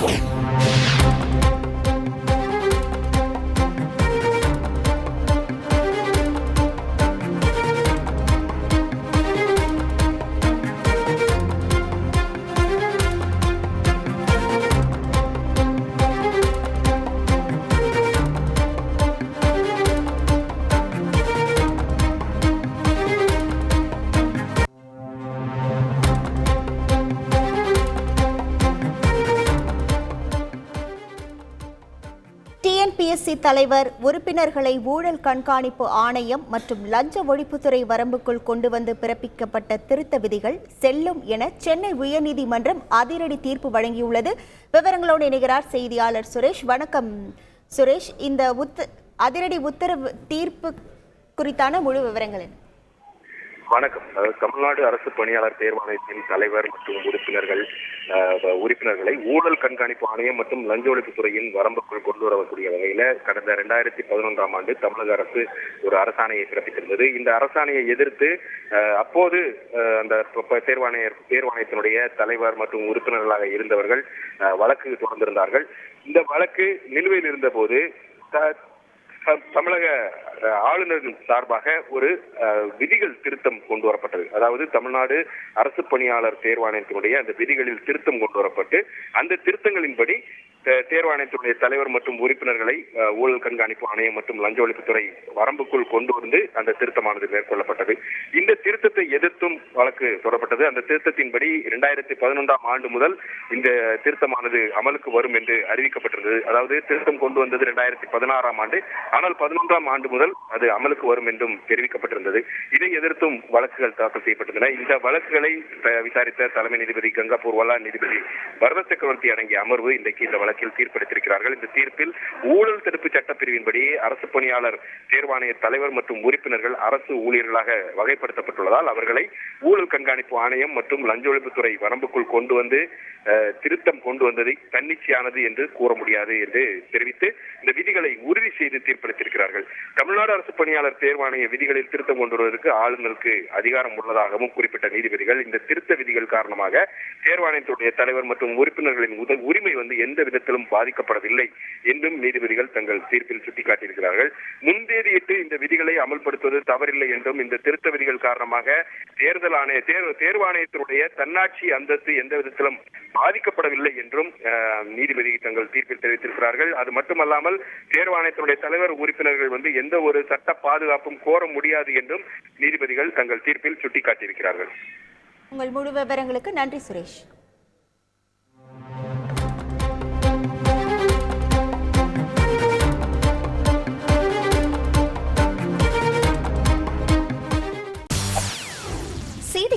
Música TNPSC தலைவர் உறுப்பினர்களை ஊழல் கண்காணிப்பு ஆணையம் மற்றும் லஞ்ச ஒழிப்புத்துறை வரம்புக்குள் கொண்டு வந்து பிறப்பிக்கப்பட்ட திருத்த விதிகள் செல்லும் என சென்னை உயர்நீதிமன்றம் அதிரடி தீர்ப்பு வழங்கியுள்ளது. விவரங்களோடு இணைகிறார் செய்தியாளர் சுரேஷ். வணக்கம் சுரேஷ். இந்த உத்த அதிரடி உத்தரவு தீர்ப்பு குறித்தான முழு விவரங்கள் என்ன? வணக்கம். அதாவது தமிழ்நாடு அரசு பணியாளர் தேர்வாணையத்தின் தலைவர் மற்றும் உறுப்பினர்கள் அஹ், உறுப்பினர்களை ஊழல் கண்காணிப்பு ஆணையம் மற்றும் லஞ்ச ஒழிப்பு துறையின் வரம்புக்குள் கொண்டு வரக்கூடிய வகையில கடந்த இரண்டாயிரத்தி பதினொன்றாம் ஆண்டு தமிழக அரசு ஒரு அரசாணையை பிறப்பித்திருந்தது. இந்த அரசாணையை எதிர்த்து அஹ், அப்போது அந்த தேர்வாணையர் தேர்வாணையத்தினுடைய தலைவர் மற்றும் உறுப்பினர்களாக இருந்தவர்கள் அஹ், வழக்கு தொடர்ந்திருந்தார்கள். இந்த வழக்கு நிலுவையில் இருந்தபோது போது த- தமிழக ஆளுநரின் சார்பாக ஒரு விதிகள் திருத்தம் கொண்டு வரப்பட்டது. அதாவது தமிழ்நாடு அரசு பணியாளர் தேர்வாணையத்தினுடைய அந்த விதிகளில் திருத்தம் கொண்டு வரப்பட்டு அந்த திருத்தங்களின்படி தேர்வாணையத்தினுடைய தலைவர் மற்றும் உறுப்பினர்களை ஊழல் கண்காணிப்பு ஆணையம் மற்றும் லஞ்ச ஒழிப்புத்துறை வரம்புக்குள் கொண்டு வந்து அந்த திருத்தமானது மேற்கொள்ளப்பட்டது. இந்த திருத்தத்தை எதிர்த்தும் வழக்கு தொடரப்பட்டது. அந்த திருத்தத்தின்படி இரண்டாயிரத்தி பதினொன்றாம் ஆண்டு முதல் இந்த திருத்தமானது அமலுக்கு வரும் என்று அறிவிக்கப்பட்டிருந்தது. அதாவது திருத்தம் கொண்டு வந்தது இரண்டாயிரத்தி பதினாறாம் ஆண்டு. ஆனால் பதினொன்றாம் ஆண்டு முதல் அது அமலுக்கு வரும் என்றும் தெரிவிக்கப்பட்டிருந்தது. இதை எதிர்த்தும் வழக்குகள் தாக்கல் செய்யப்பட்டிருந்தன. இந்த வழக்குகளை விசாரித்த தலைமை நீதிபதி கங்காபூர் வல்லா நீதிபதி பரத சக்கரவர்த்தி அடங்கிய அமர்வு இன்றைக்கு இந்த வழக்கில் தீர்ப்பளித்திருக்கிறார்கள் இந்த தீர்ப்பில் ஊழல் தடுப்பு சட்டப்பிரிவின்படி அரசு பணியாளர் தேர்வாணைய தலைவர் மற்றும் உறுப்பினர்கள் அரசு ஊழியர்களாக வகைப்படுத்தப்பட்டுள்ளதால் அவர்களை ஊழல் கண்காணிப்பு ஆணையம் மற்றும் லஞ்ச ஒழிப்புத்துறை வரம்புக்குள் கொண்டு வந்து திருத்தம் கொண்டு வந்ததை தன்னிச்சையானது என்று கூற முடியாது என்று தெரிவித்து இந்த விதிகளை உறுதி செய்து தீர்ப்பளித்திருக்கிறார்கள் தமிழ்நாடு அரசு பணியாளர் தேர்வாணைய விதிகளில் திருத்தம் கொண்டு வருவதற்கு ஆளுநருக்கு அதிகாரம் உள்ளதாகவும் குறிப்பிட்ட நீதிபதிகள் இந்த திருத்த விதிகள் காரணமாக தேர்வாணையத்துடைய தலைவர் மற்றும் உறுப்பினர்களின் உத- உரிமை வந்து எந்த வித விதத்திலும் பாதிக்கப்படவில்லை என்றும் நீதிபதிகள் தங்கள் தீர்ப்பில் சுட்டிக்காட்டியிருக்கிறார்கள். முன்தேதியிட்டு இந்த விதிகளை அமல்படுத்துவது தவறில்லை என்றும் இந்த திருத்த விதிகள் காரணமாக தேர்தல் ஆணைய தேர்வாணையத்தினுடைய தன்னாட்சி அந்தஸ்து எந்த விதத்திலும் பாதிக்கப்படவில்லை என்றும் நீதிபதி தங்கள் தீர்ப்பில் தெரிவித்திருக்கிறார்கள். அது மட்டுமல்லாமல் தேர்வாணையத்தினுடைய தலைவர் உறுப்பினர்கள் வந்து எந்த ஒரு சட்ட பாதுகாப்பும் கோர முடியாது என்றும் நீதிபதிகள் தங்கள் தீர்ப்பில் சுட்டிக்காட்டியிருக்கிறார்கள். உங்கள் முழு விவரங்களுக்கு நன்றி சுரேஷ்.